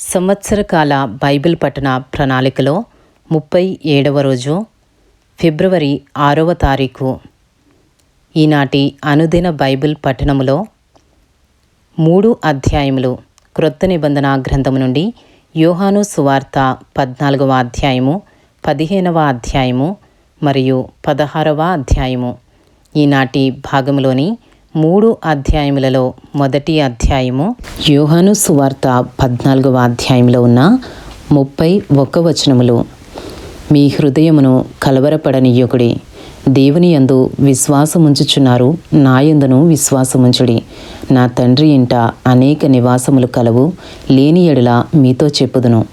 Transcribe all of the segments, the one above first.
సంవత్సరకాల Bible పఠన ప్రణాళికలో ముప్పై ఏడవ రోజు ఫిబ్రవరి ఆరవ తారీఖు. ఈనాటి అనుదిన బైబిల్ పఠనములో మూడు అధ్యాయములు క్రొత్త నిబంధన గ్రంథము నుండి యోహాను సువార్త పద్నాలుగవ అధ్యాయము పదిహేనవ అధ్యాయము మరియు పదహారవ అధ్యాయము. ఈనాటి భాగములోని మూడు అధ్యాయములలో మొదటి అధ్యాయము యోహాను సువార్త పద్నాలుగవ అధ్యాయంలో ఉన్న ముప్పై ఒక్క వచనములు. మీ హృదయమును కలవరపడనీయకుడి దేవుని యందు విశ్వాసముంచుచున్నారు నాయందును విశ్వాసముంచుడి. నా తండ్రి ఇంట అనేక నివాసములు కలవు లేని ఎడల మీతో చెప్పుదును.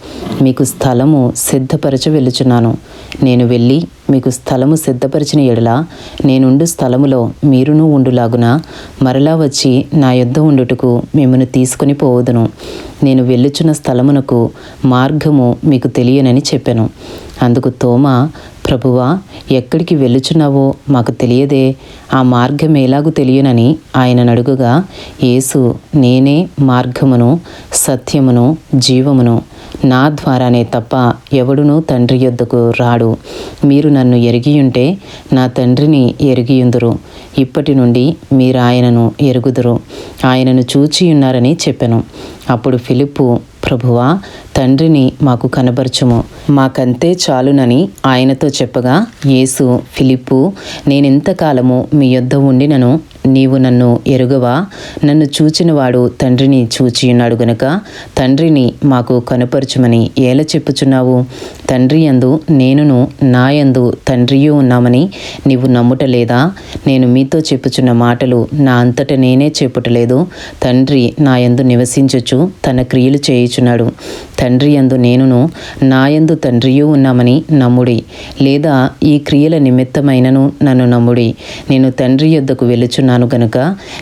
మీకు స్థలము సిద్ధపరచ వెళ్ళుచున్నాను. నేను వెళ్ళి మీకు స్థలము సిద్ధపరిచిన ఎడల నేనుండు స్థలములో మీరును ఉండులాగున మరలా వచ్చి నా యొద్ద ఉండుటకు మిమ్మను తీసుకుని పోవదును. నేను వెళ్ళుచున్న స్థలమునకు మార్గము మీకు తెలియనని చెప్పాను. అందుకు తోమ ప్రభువా ఎక్కడికి వెళ్ళుచున్నావో మాకు తెలియదే ఆ మార్గం ఎలాగూ తెలియనని ఆయన నడుగుగా యేసు నేనే మార్గమును సత్యమును జీవమును నా ద్వారానే తప్ప ఎవడునూ తండ్రి యొద్దకు రాడు. మీరు నన్ను ఎరిగియుంటే నా తండ్రిని ఎరిగియుందురు. ఇప్పటి నుండి మీరు ఆయనను ఎరుగుదురు. ఆయనను చూచియున్నారని చెప్పాను. అప్పుడు ఫిలిప్పు ప్రభువా తండ్రిని మాకు కనబరచుము. మాకంతే చాలునని ఆయనతో చెప్పగా యేసు ఫిలిప్పు నేనెంతకాలము మీ యొద్ద ఉండినను? నీవు నన్ను ఎరుగవా? నన్ను చూచినవాడు తండ్రిని చూచియున్నాడు గనుక తండ్రిని మాకు కనపరచుమని ఏల చెప్పుచున్నావు? తండ్రి యందు నేనును నా యందు తండ్రియు ఉన్నామని నీవు నమ్ముట లేదా నేను మీతో చెప్పుచున్న మాటలు నా అంతట నేనే చెప్పుటలేదు. తండ్రి నా యందు నివసించుచు తన క్రియలు చేయుచున్నాడు. తండ్రి యందు నేనును నా యందు తండ్రియు ఉన్నామని నమ్ముడి. లేదా ఈ క్రియల నిమిత్తమైనను నన్ను నమ్ముడి. నేను తండ్రి యొద్దకు వెలుచున్నాను గనుక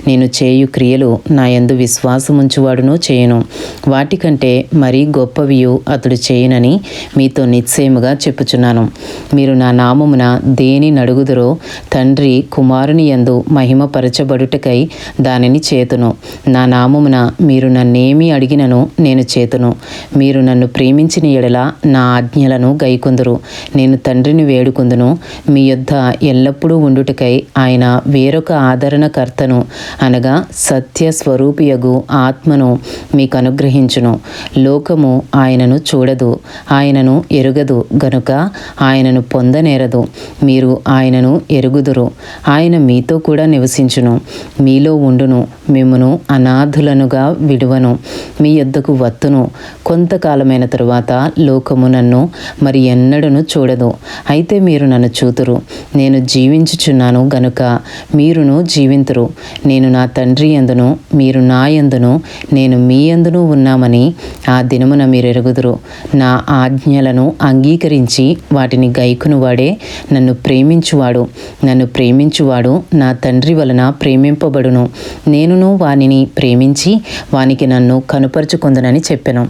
నేను చేయు క్రియలు నా యందు విశ్వాసముంచువాడును చేయను. వాటికంటే మరీ గొప్పవియు అతడు చేయనని మీతో నిశ్చయముగా చెప్పుచున్నాను. మీరు నా నామమున దేని నడుగుదురో తండ్రి కుమారుని యందు మహిమపరచబడుటకై దానిని చేతును. నా నామమున మీరు నన్నేమి అడిగినను నేను చేతును. మీరు మీరు నన్ను ప్రేమించిన ఎడల నా ఆజ్ఞలను గైకొందురు. నేను తండ్రిని వేడుకుందును. మీ యొద్ద ఎల్లప్పుడూ ఉండుటకై ఆయన వేరొక ఆదరణకర్తను అనగా సత్య స్వరూపియగు ఆత్మను మీకు అనుగ్రహించును లోకము ఆయనను చూడదు ఆయనను ఎరుగదు గనుక ఆయనను పొందనేరదు. మీరు ఆయనను ఎరుగుదురు ఆయన మీతో కూడా నివసించును. మీలో ఉండును మిమ్మును అనాథులనుగా విడువను. మీ యొద్దకు వత్తును. కొంత కాలమైన తరువాత లోకము నన్ను మరి ఎన్నడను చూడదు. అయితే మీరు నన్ను చూతురు. నేను జీవించుచున్నాను గనుక మీరును జీవింతురు. నేను నా తండ్రి ఎందును మీరు నా ఎందును నేను మీ ఎందును ఉన్నామని ఆ దినమున మీరు ఎరుగుదురు. నా ఆజ్ఞలను అంగీకరించి వాటిని గైకును వాడే నన్ను ప్రేమించువాడు. నన్ను ప్రేమించువాడు నా తండ్రి వలన ప్రేమింపబడును. నేనును వానిని ప్రేమించి వానికి నన్ను కనుపరుచుకుందనని చెప్పెను.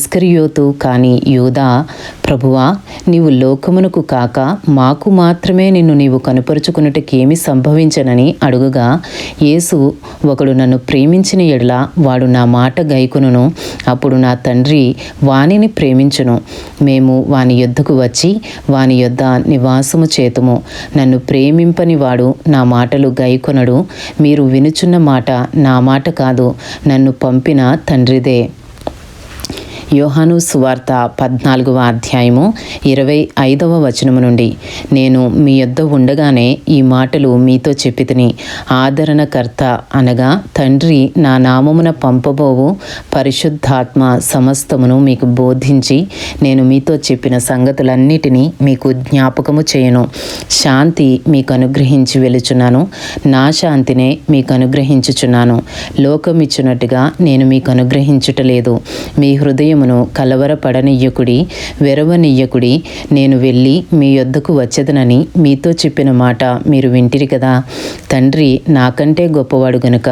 ఇస్కరియోతు కాని యూదా ప్రభువా నీవు లోకమునకు కాక మాకు మాత్రమే నిన్ను నీవు కనుపరుచుకున్నటకేమి సంభవించనని అడుగుగా యేసు ఒకడు నన్ను ప్రేమించిన ఎడల వాడు నా మాట గైకును అప్పుడు నా తండ్రి వానిని ప్రేమించును. మేము వాని యొద్దకు వచ్చి వాని యొద్ద నివాసము చేతుము. నన్ను ప్రేమింపని వాడు నా మాటలు గైకొనడు. మీరు వినుచున్న మాట నా మాట కాదు. నన్ను పంపిన తండ్రిదే. యోహాను సువార్త పద్నాలుగవ అధ్యాయము ఇరవై ఐదవ వచనము నుండి. నేను మీ యొద్ద ఉండగానే ఈ మాటలు మీతో చెప్పితిని. ఆదరణకర్త అనగా తండ్రి నా నామమున పంపబోవు పరిశుద్ధాత్మ సమస్తమును మీకు బోధించి నేను మీతో చెప్పిన సంగతులన్నిటినీ మీకు జ్ఞాపకము చేయను. శాంతి మీకు అనుగ్రహించి వెలుచున్నాను. నా శాంతినే మీకు అనుగ్రహించుచున్నాను. లోకమిచ్చినట్టుగా నేను మీకు అనుగ్రహించుటలేదు మీ హృదయం హృదయమును కలవరపడనియ్యకుడి వెరవనియ్యకుడి నేను వెళ్ళి మీ యొద్దకు వచ్చేదనని మీతో చెప్పిన మాట మీరు వింటిరి కదా. తండ్రి నాకంటే గొప్పవాడు గనుక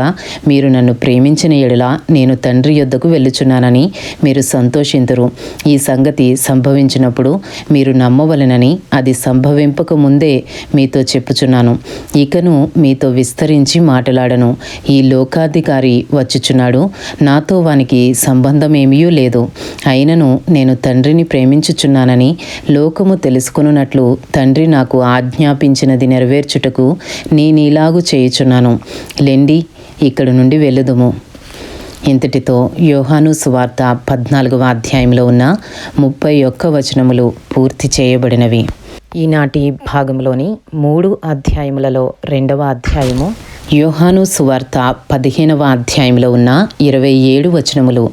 మీరు నన్ను ప్రేమించిన ఎడల నేను తండ్రి యొద్దకు వెళ్ళుచున్నానని మీరు సంతోషింతురు. ఈ సంగతి సంభవించినప్పుడు మీరు నమ్మవలనని అది సంభవింపక ముందే మీతో చెప్పుచున్నాను. ఇకను మీతో విస్తరించి మాట్లాడను. ఈ లోకాధికారి వచ్చుచున్నాడు. నాతో వానికి సంబంధమేమీ లేదు. అయినను నేను తండ్రిని ప్రేమించుచున్నానని లోకము తెలుసుకొనున్నట్లు తండ్రి నాకు ఆజ్ఞాపించినది నెరవేర్చుటకు నేనీలాగు చేయుచున్నాను. లెండి ఇక్కడి నుండి వెళ్ళుదుము. ఇంతటితో యోహాను సువార్త పద్నాలుగవ అధ్యాయంలో ఉన్న ముప్పై ఒక్క వచనములు పూర్తి చేయబడినవి. ఈనాటి భాగంలోని మూడు అధ్యాయములలో రెండవ అధ్యాయము యోహాను సువార్త పదిహేనవ అధ్యాయంలో ఉన్న ఇరవై ఏడు వచనములు.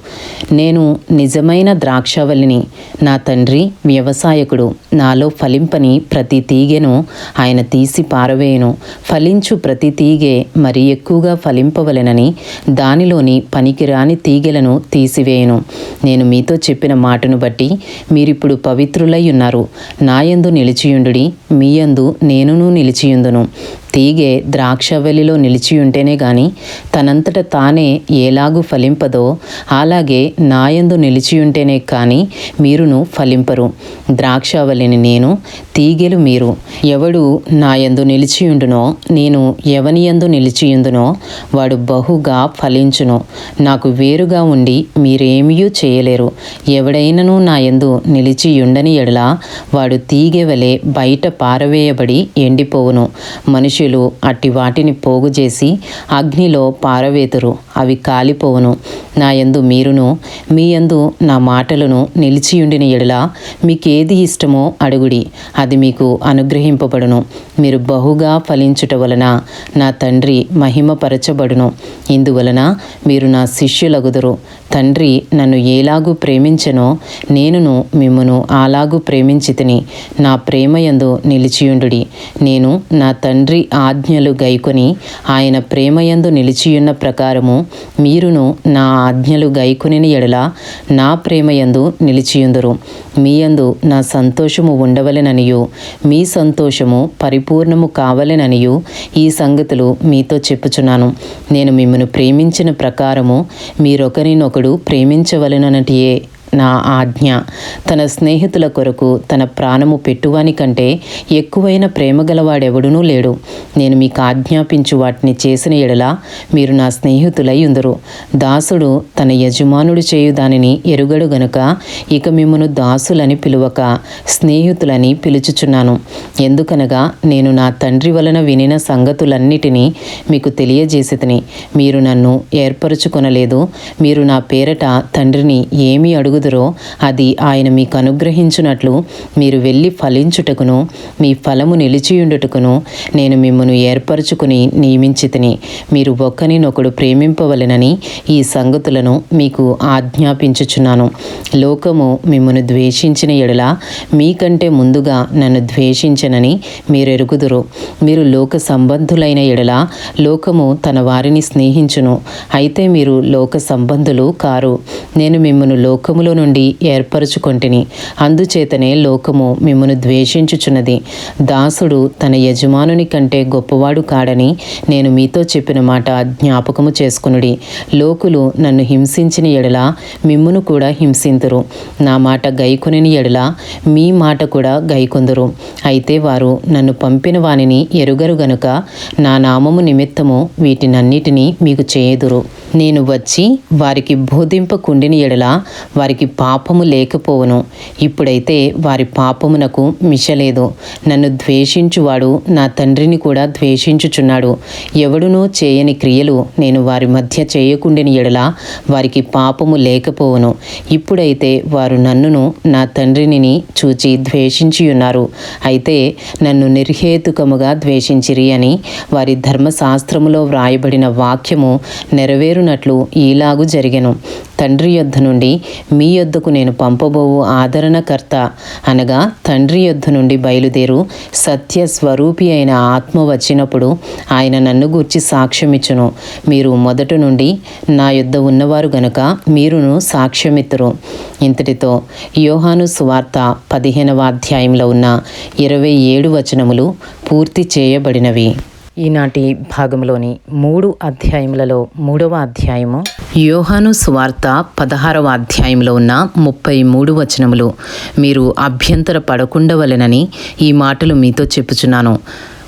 నేను నిజమైన ద్రాక్షవల్లిని నా తండ్రి వ్యవసాయకుడు నాలో ఫలింపని ప్రతి తీగెను ఆయన తీసి పారవేయను. ఫలించు ప్రతి తీగె మరి ఎక్కువగా ఫలింపవలెనని దానిలోని పనికిరాని తీగెలను తీసివేయను. నేను మీతో చెప్పిన మాటను బట్టి మీరిప్పుడు పవిత్రులై ఉన్నారు. నాయందు నిలిచియుండుడి మీయందు నేనును నిలిచియుందును. తీగే ద్రాక్షవల్లిలో నిలిచియుంటేనే గాని తనంతట తానే ఏలాగు ఫలింపదో అలాగే నాయందు నిలిచియుంటేనే కానీ మీరును ఫలింపరు. ద్రాక్షవల్లిని నేను తీగెలు మీరు. ఎవడు నాయందు నిలిచియుండునో నేను ఎవనియందు నిలిచియుందునో వాడు బహుగా ఫలించును. నాకు వేరుగా ఉండి మీరేమీ చేయలేరు. ఎవడైనను నా యందు నిలిచి ఉండని ఎడల వాడు తీగె వలె బయట పారవేయబడి ఎండిపోవును. మనుష్యులు అట్టి వాటిని పోగు చేసి అగ్నిలో పారవేతురు. అవి కాలిపోవును. నా యందు మీరును మీ యందు నా మాటలను నిలిచియుండిన ఎడల మీకేది ఇష్టమో అడుగుడి. అది మీకు అనుగ్రహింపబడును. మీరు బహుగా ఫలించుట వలన నా తండ్రి మహిమపరచబడును. ఇందువలన మీరు నా శిష్యులగుదురు. తండ్రి నన్ను ఏలాగు ప్రేమించెనో నేనును మిమ్మును అలాగు ప్రేమించితిని. నా ప్రేమయందు నిలిచియుండుడి. నేను నా తండ్రి ఆజ్ఞలు గైకొని ఆయన ప్రేమయందు నిలిచియున్న ప్రకారము మీరును నా ఆజ్ఞలు గైకొనిన ఎడల నా ప్రేమయందు నిలిచియుందురు. మీయందు నా సంతోషము ఉండవలెననియు. మీ సంతోషము పరిపూర్ణము కావలెననియు. ఈ సంగతులు మీతో చెప్పుచున్నాను. నేను మిమ్మను ప్రేమించిన ప్రకారము మీరొకరినొకడు ప్రేమించవలెనటియే నా ఆజ్ఞ తన స్నేహితుల కొరకు తన ప్రాణము పెట్టువాని కంటే ఎక్కువైన ప్రేమ గలవాడెవడునూ లేడు. నేను మీకు ఆజ్ఞాపించు వాటిని చేసిన ఎడల మీరు నా స్నేహితులై ఉందరు. దాసుడు తన యజమానుడు చేయు దానిని ఎరుగడు గనుక ఇక మిమ్మను దాసులని పిలువక స్నేహితులని పిలుచుచున్నాను. ఎందుకనగా నేను నా తండ్రి వలన వినిన సంగతులన్నిటినీ మీకు తెలియజేసితిని. మీరు నన్ను ఏర్పరచుకొనలేదు. మీరు నా పేరట తండ్రిని ఏమీ అడుగుదు అడుగుదరో అది ఆయన మీకు అనుగ్రహించునట్లు మీరు వెళ్ళి ఫలించుటకును మీ ఫలము నిలిచియుండుటకును నేను మిమ్మను ఏర్పరచుకుని నియమించితిని మీరు ఒక్కనినొకడు ప్రేమింపవలెనని ఈ సంగతులను మీకు ఆజ్ఞాపించుచున్నాను. లోకము మిమ్మను ద్వేషించిన ఎడల మీకంటే ముందుగా నన్ను ద్వేషించనని మీరు ఎరుగుదురు మీరు లోక సంబంధులైన ఎడల లోకము తన వారిని స్నేహించును. అయితే మీరు లోక సంబంధులు కారు. నేను మిమ్మను లోకములో నుండి ఏర్పరచుకొంటిని. అందుచేతనే లోకము మిమ్మను ద్వేషించుచున్నది. దాసుడు తన యజమానుని కంటే గొప్పవాడు కాడని నేను మీతో చెప్పిన మాట జ్ఞాపకము చేసుకునుడి. లోకులు నన్ను హింసించిన ఎడల మిమ్మును కూడా హింసింతురు. నా మాట గైకొనిన ఎడల మీ మాట కూడా గైకొందురు. అయితే వారు నన్ను పంపిన వానిని ఎరుగరు గనుక నా నామము నిమిత్తము వీటినన్నిటినీ మీకు చేయుదురు. నేను వచ్చి వారికి బోధింపకుండిన ఎడల వారికి పాపము లేకపోవను. ఇప్పుడైతే వారి పాపమునకు మిషలేదు నన్ను ద్వేషించువాడు నా తండ్రిని కూడా ద్వేషించుచున్నాడు. ఎవడునూ చేయని క్రియలు నేను వారి మధ్య చేయకుండిన ఎడల వారికి పాపము లేకపోవును. ఇప్పుడైతే వారు నన్నును నా తండ్రిని చూచి ద్వేషించి ఉన్నారు అయితే నన్ను నిర్హేతుకముగా ద్వేషించిరి అని వారి ధర్మశాస్త్రములో వ్రాయబడిన వాక్యము నెరవేరు నెరవేరునట్లు ఈలాగు జరిగెను. తండ్రి యొద్ద నుండి మీ యొద్దకు నేను పంపబోవు ఆదరణకర్త అనగా తండ్రి యొద్ద నుండి బయలుదేరు సత్య స్వరూపి అయిన ఆత్మ వచ్చినప్పుడు ఆయన నన్ను గూర్చి సాక్ష్యమిచ్చును. మీరు మొదట నుండి నా యొద్ద ఉన్నవారు గనుక మీరును సాక్ష్యమిత్తురు. ఇంతటితో యోహాను సువార్త పదిహేనవ అధ్యాయంలో ఉన్న ఇరవై ఏడు వచనములు పూర్తి చేయబడినవి. ఈనాటి భాగంలోని మూడు అధ్యాయములలో మూడవ అధ్యాయము యోహాను స్వార్త పదహారవ అధ్యాయంలో ఉన్న ముప్పై మూడు వచనములు. మీరు అభ్యంతర పడకుండవలెనని ఈ మాటలు మీతో చెప్పుచున్నాను.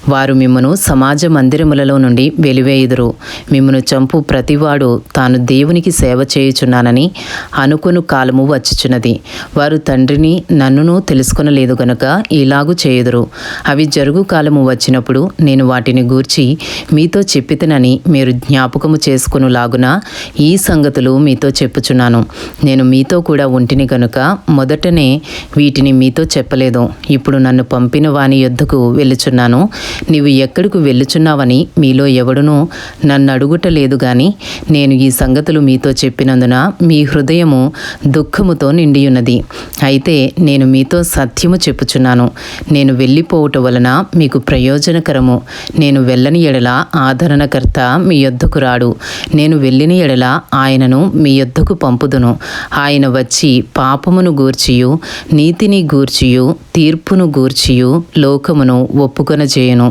వారు మిమ్మను సమాజ మందిరములలో నుండి వెలివేయుదురు. మిమ్మను చంపు ప్రతివాడు తాను దేవునికి సేవ చేయుచున్నానని అనుకును కాలము వచ్చుచున్నది. వారు తండ్రిని నన్నును తెలుసుకొనలేదు గనుక ఇలాగు చేయుదురు. అవి జరుగు కాలము వచ్చినప్పుడు నేను వాటిని గూర్చి మీతో చెప్పితనని మీరు జ్ఞాపకము చేసుకునులాగున ఈ సంగతులు మీతో చెప్పుచున్నాను. నేను మీతో కూడా ఉంటిని గనుక మొదటనే వీటిని మీతో చెప్పలేదు. ఇప్పుడు నన్ను పంపిన వాని యొద్దకు వెళ్ళుచున్నాను. నీవు ఎక్కడికి వెళ్ళుచున్నావని మీలో ఎవడునూ నన్ను అడుగుట లేదు గాని నేను ఈ సంగతులు మీతో చెప్పినందున మీ హృదయము దుఃఖముతో నిండియున్నది. అయితే నేను మీతో సత్యము చెప్పుచున్నాను. నేను వెళ్ళిపోవుట వలన మీకు ప్రయోజనకరము. నేను వెళ్ళని ఎడల ఆదరణకర్త మీ యొద్దకు రాడు. నేను వెళ్ళిన ఎడల ఆయనను మీ యొద్దకు పంపుదును. ఆయన వచ్చి పాపమును గూర్చియు నీతిని గూర్చియు తీర్పును గూర్చియు లోకమును ఒప్పుకొన చేయను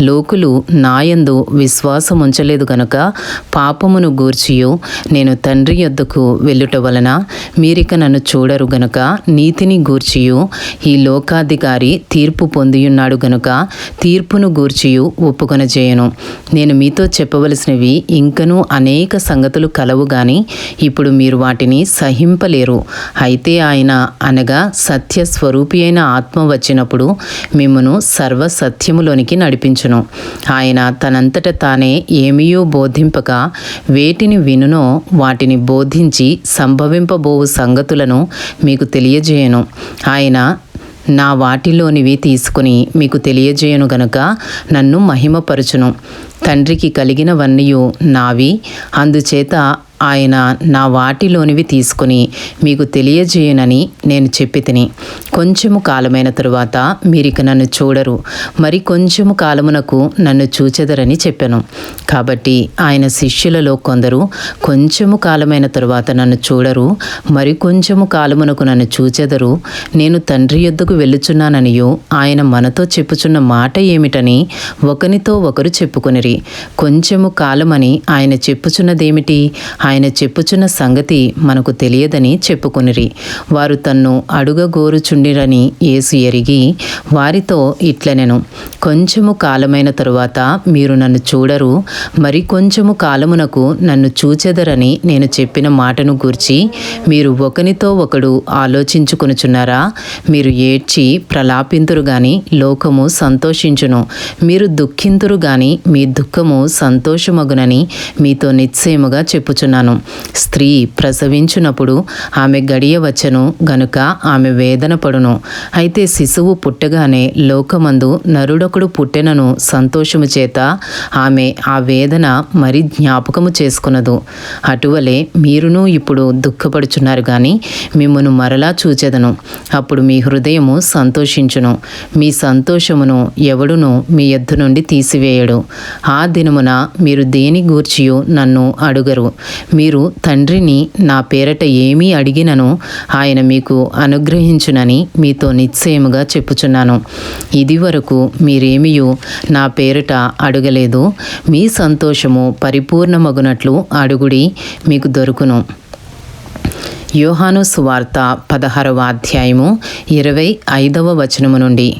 లోకులు నాయందు విశ్వాసం ఉంచలేదు గనుక పాపమును గూర్చియు నేను తండ్రి యొద్దకు వెళ్ళుట వలన మీరిక నన్ను చూడరు గనుక నీతిని గూర్చియు. ఈ లోకాధికారి తీర్పు పొందియున్నాడు గనుక తీర్పును గూర్చియు ఒప్పుకొన చేయను నేను మీతో చెప్పవలసినవి ఇంకనూ అనేక సంగతులు కలవు గాని ఇప్పుడు మీరు వాటిని సహింపలేరు. అయితే ఆయన అనగా సత్య స్వరూపి అయిన ఆత్మ వచ్చినప్పుడు మిమ్మను సర్వ సత్యములోనికి నడిపించును. ఆయన తనంతట తానే ఏమీయో బోధింపక వేటిని వినునో వాటిని బోధించి సంభవింపబోవు సంగతులను మీకు తెలియజేయను. ఆయన నా వాటిలోనివి తీసుకుని మీకు తెలియజేయను గనుక నన్ను మహిమపరచును. తండ్రికి కలిగినవన్నీయు నావి. అందుచేత ఆయన నా వాటిలోనివి తీసుకుని మీకు తెలియజేయనని నేను చెప్పి తిని. కొంచెము కాలమైన తరువాత మీరిక నన్ను చూడరు. మరి కొంచెము కాలమునకు నన్ను చూచెదరని చెప్పాను. కాబట్టి ఆయన శిష్యులలో కొందరు కొంచెము కాలమైన తరువాత నన్ను చూడరు. మరి కొంచెము కాలమునకు నన్ను చూచెదరు. నేను తండ్రి యొద్దకు వెళ్ళుచున్నాననియు ఆయన మనతో చెప్పుచున్న మాట ఏమిటని ఒకనితో ఒకరు చెప్పుకొనిరి. కొంచెము కాలమని ఆయన చెప్పుచున్నదేమిటి? ఆయన చెప్పుచున్న సంగతి మనకు తెలియదని చెప్పుకొనిరి. వారు తన్ను అడుగగోరుచుండిరని యేసు ఎరిగి వారితో ఇట్లనెను. కొంచెము కాలమైన తరువాత మీరు నన్ను చూడరు. మరి కొంచెము కాలమునకు నన్ను చూచెదరని నేను చెప్పిన మాటను గూర్చి మీరు ఒకనితో ఒకడు ఆలోచించుకొనుచున్నారా? మీరు ఏడ్చి ప్రలాపింతురు గాని లోకము సంతోషించును. మీరు దుఃఖింతురు గాని మీ దుఃఖము సంతోషమగునని మీతో నిశ్చయముగా చెప్పుచున్నాను స్త్రీ ప్రసవించునప్పుడు ఆమె గడియ వచ్చను గనుక ఆమె వేదన పడును. అయితే శిశువు పుట్టగానే లోకమందు నరుడొకడు పుట్టెనను సంతోషము చేత ఆమె ఆ వేదన మరి జ్ఞాపకము చేసుకునదు. అటువలే మీరును ఇప్పుడు దుఃఖపడుచున్నారు కానీ మిమ్మను మరలా చూచెదను. అప్పుడు మీ హృదయము సంతోషించును. మీ సంతోషమును ఎవడును మీ ఎద్దు నుండి తీసివేయడు. ఆ దినమున మీరు దేని గూర్చియు నన్ను అడుగరు. మీరు తండ్రిని నా పేరట ఏమీ అడిగినను ఆయన మీకు అనుగ్రహించునని మీతో నిశ్చయముగా చెప్పుచున్నాను. ఇది వరకు మీరేమియు నా పేరట అడగలేదు మీ సంతోషము పరిపూర్ణమగునట్లు అడుగుడి మీకు దొరుకును. యోహాను సువార్త పదహారవ అధ్యాయము ఇరవై ఐదవ వచనము నుండి.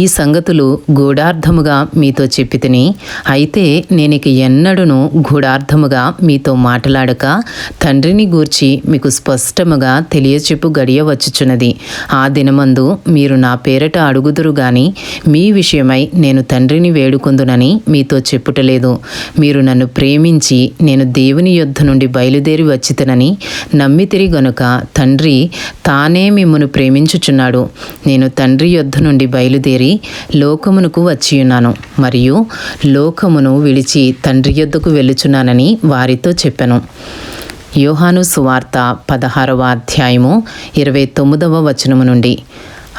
ఈ సంగతులు గూఢార్థముగా మీతో చెప్పి తిని అయితే నేనిక ఎన్నడూను గూఢార్థముగా మీతో మాట్లాడక తండ్రిని గూర్చి మీకు స్పష్టముగా తెలియచెప్పు గడియవచ్చుచున్నది. ఆ దినమందు మీరు నా పేరట అడుగుదురు గాని మీ విషయమై నేను తండ్రిని వేడుకొందునని మీతో చెప్పుటలేదు. మీరు నన్ను ప్రేమించి నేను దేవుని యొద్ధ నుండి బయలుదేరి వచ్చితనని నమ్మితిరి గనుక తండ్రి తానే మిమ్మను ప్రేమించుచున్నాడు. నేను తండ్రి యొద్ధ నుండి బయలుదేరి లోకమునకు వచ్చియున్నాను మరియు లోకమును విడిచి తండ్రి యొద్దకు వెళ్ళుచున్నానని వారితో చెప్పాను. యోహాను సువార్త పదహారవ అధ్యాయము ఇరవై తొమ్మిదవ వచనము నుండి.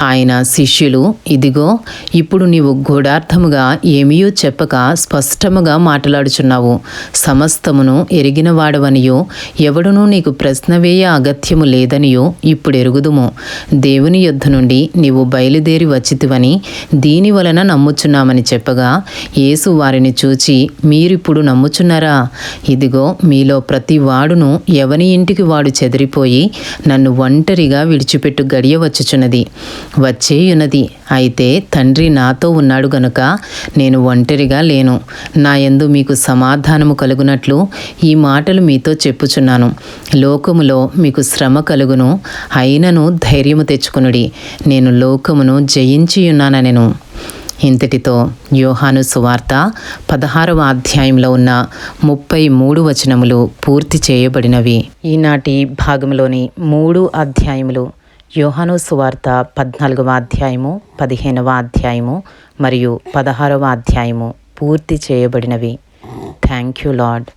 ఆయన శిష్యులు ఇదిగో ఇప్పుడు నీవు గూఢార్థముగా ఏమీయూ చెప్పక స్పష్టముగా మాట్లాడుచున్నావు. సమస్తమును ఎరిగిన వాడవనియో. ఎవడునూ నీకు ప్రశ్న వేయ అగత్యము లేదనియో. ఇప్పుడు ఎరుగుదుము. దేవుని యొద్ధ నుండి నీవు బయలుదేరి వచ్చితివని దీని వలన నమ్ముచున్నామని చెప్పగా యేసు వారిని చూచి మీరిప్పుడు నమ్ముచున్నారా? ఇదిగో మీలో ప్రతి వాడును ఎవని ఇంటికి వాడు చెదిరిపోయి నన్ను ఒంటరిగా విడిచిపెట్టు గడియవచ్చుచున్నది వచ్చేయున్నది. అయితే తండ్రి నాతో ఉన్నాడు గనుక నేను ఒంటరిగా లేను. నా యందు మీకు సమాధానము కలుగునట్లు ఈ మాటలు మీతో చెప్పుచున్నాను. లోకములో మీకు శ్రమ కలుగును అయినను ధైర్యము తెచ్చుకునుడి. నేను లోకమును జయించియున్నానెను ఇంతటితో యోహాను సువార్త పదహారవ అధ్యాయంలో ఉన్న ముప్పై మూడు వచనములు పూర్తి చేయబడినవి. ఈనాటి భాగంలోని మూడు అధ్యాయములు యోహాను సువార్త పద్నాలుగవ అధ్యాయము పదిహేనవ అధ్యాయము మరియు పదహారవ అధ్యాయము పూర్తి చేయబడినవి. Thank you lord